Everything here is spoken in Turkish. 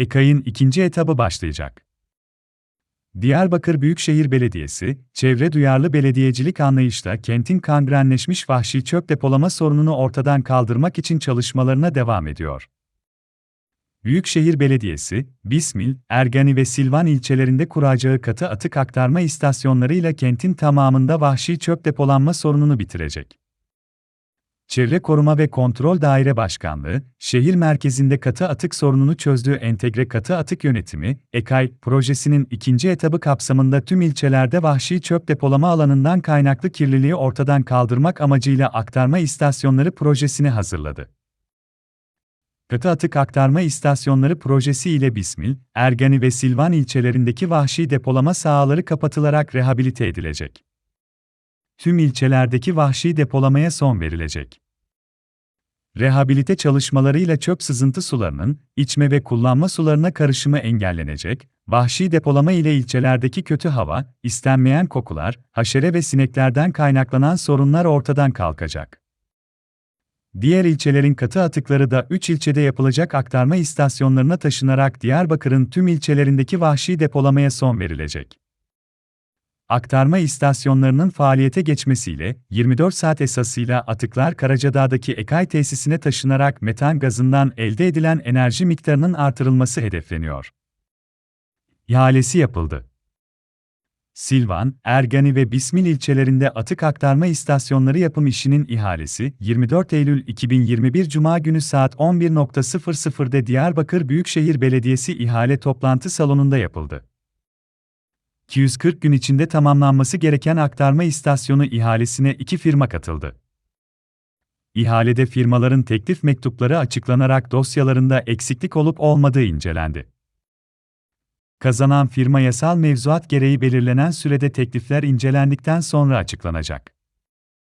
EKAY'ın ikinci etabı başlayacak. Diyarbakır Büyükşehir Belediyesi, çevre duyarlı belediyecilik anlayışla kentin kangrenleşmiş vahşi çöp depolama sorununu ortadan kaldırmak için çalışmalarına devam ediyor. Büyükşehir Belediyesi, Bismil, Ergani ve Silvan ilçelerinde kuracağı katı atık aktarma istasyonlarıyla kentin tamamında vahşi çöp depolanma sorununu bitirecek. Çevre Koruma ve Kontrol Daire Başkanlığı, şehir merkezinde katı atık sorununu çözdüğü Entegre Katı Atık Yönetimi, EKAY, projesinin ikinci etabı kapsamında tüm ilçelerde vahşi çöp depolama alanından kaynaklı kirliliği ortadan kaldırmak amacıyla aktarma istasyonları projesini hazırladı. Katı atık aktarma istasyonları projesi ile Bismil, Ergani ve Silvan ilçelerindeki vahşi depolama sahaları kapatılarak rehabilite edilecek. Tüm ilçelerdeki vahşi depolamaya son verilecek. Rehabilite çalışmalarıyla çöp sızıntı sularının içme ve kullanma sularına karışımı engellenecek, vahşi depolama ile ilçelerdeki kötü hava, istenmeyen kokular, haşere ve sineklerden kaynaklanan sorunlar ortadan kalkacak. Diğer ilçelerin katı atıkları da 3 ilçede yapılacak aktarma istasyonlarına taşınarak Diyarbakır'ın tüm ilçelerindeki vahşi depolamaya son verilecek. Aktarma istasyonlarının faaliyete geçmesiyle 24 saat esasıyla atıklar Karacadağ'daki Ekay tesisine taşınarak metan gazından elde edilen enerji miktarının artırılması hedefleniyor. İhalesi yapıldı. Silvan, Ergani ve Bismil ilçelerinde atık aktarma istasyonları yapım işinin ihalesi 24 Eylül 2021 Cuma günü saat 11.00'de Diyarbakır Büyükşehir Belediyesi ihale toplantı salonunda yapıldı. 240 gün içinde tamamlanması gereken aktarma istasyonu ihalesine iki firma katıldı. İhalede firmaların teklif mektupları açıklanarak dosyalarında eksiklik olup olmadığı incelendi. Kazanan firma yasal mevzuat gereği belirlenen sürede teklifler incelendikten sonra açıklanacak.